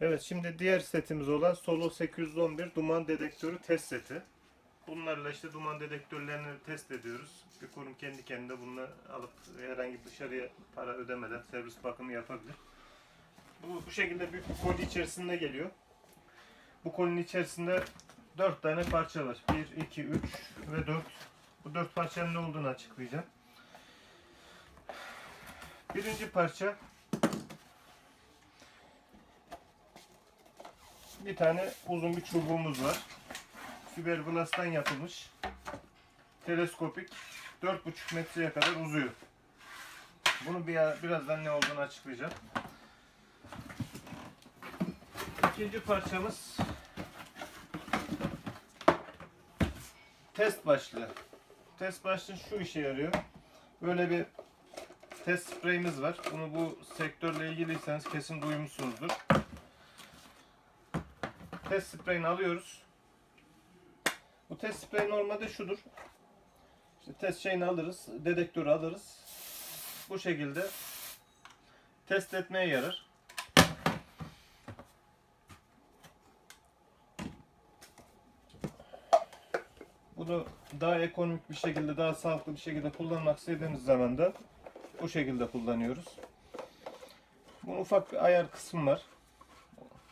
Evet şimdi diğer setimiz olan Solo 811 duman dedektörü test seti. Bunlarla işte duman dedektörlerini test ediyoruz. Bir kurum kendi kendine bunu alıp herhangi dışarıya para ödemeden servis bakımı yapabilir. Bu, bu şekilde bir koli içerisinde geliyor. Bu kolinin içerisinde 4 tane parça var. 1, 2, 3 ve 4. Bu 4 parçanın ne olduğunu açıklayacağım. Birinci parça bir tane uzun bir çubuğumuz var. Fiberglass'tan yapılmış. Teleskopik 4,5 metreye kadar uzuyor. Bunu bir, birazdan ne olduğunu açıklayacağım. İkinci parçamız test başlığı. Test başlığı şu işe yarıyor. Böyle bir test spreyimiz var. Bunu bu sektörle ilgiliyseniz kesin duymuşsunuzdur. Test spreyini alıyoruz. Bu test spreyi normalde şudur. İşte test şeyini alırız, dedektörü alırız. Bu şekilde test etmeye yarar. Bunu daha ekonomik bir şekilde, daha sağlıklı bir şekilde kullanmak istediğimiz zaman da bu şekilde kullanıyoruz. Bunun ufak bir ayar kısmı var.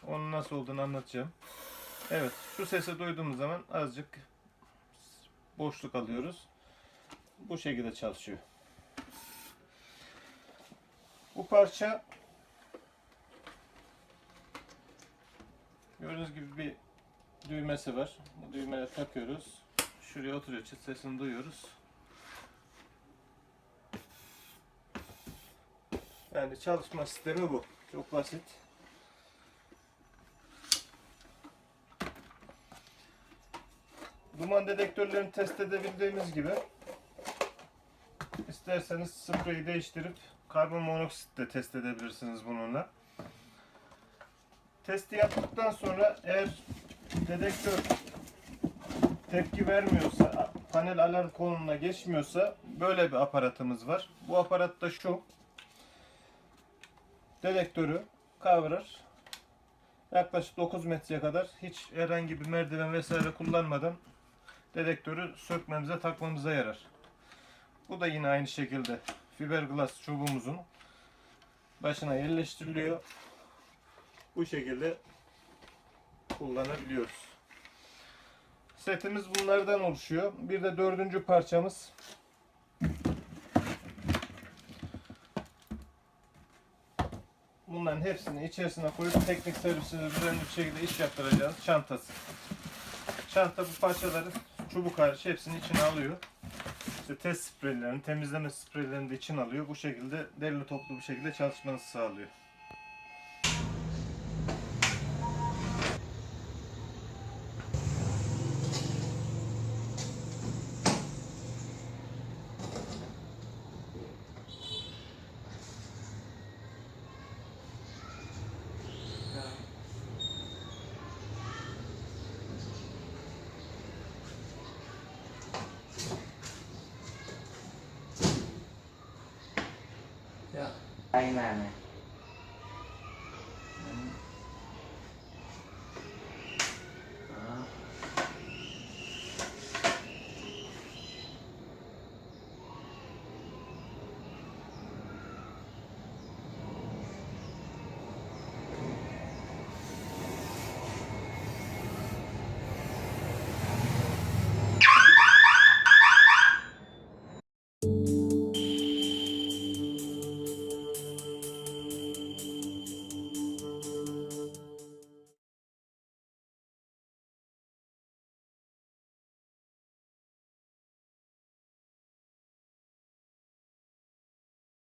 Onun nasıl olduğunu anlatacağım. Evet, şu sesi duyduğumuz zaman azıcık boşluk alıyoruz. Bu şekilde çalışıyor. Bu parça gördüğünüz gibi bir düğmesi var. Bu düğmeleri takıyoruz. Şuraya oturuyor, çıt sesini duyuyoruz. Yani çalışma sistemi bu. Çok basit. Duman dedektörlerini test edebildiğimiz gibi isterseniz spreyi değiştirip karbon monoksit de test edebilirsiniz bununla. Testi yaptıktan sonra eğer dedektör tepki vermiyorsa, panel alarm konumuna geçmiyorsa böyle bir aparatımız var. Bu aparat da şu. Dedektörü kavrar. Yaklaşık 9 metreye kadar hiç herhangi bir merdiven vesaire kullanmadan dedektörü sökmemize takmamıza yarar. Bu da yine aynı şekilde fiberglass çubuğumuzun başına yerleştiriliyor. Bu şekilde kullanabiliyoruz. Setimiz bunlardan oluşuyor. Bir de dördüncü parçamız Bunların hepsini içerisine koyup teknik servisine düzenli bir şekilde iş yaptıracağız. Çantası. Çanta bu parçaları çubuk hariç hepsini içine alıyor. İşte test spreylerini, temizleme spreylerini de içine alıyor. Bu şekilde derli toplu bir şekilde çalışmanızı sağlıyor. tay vào này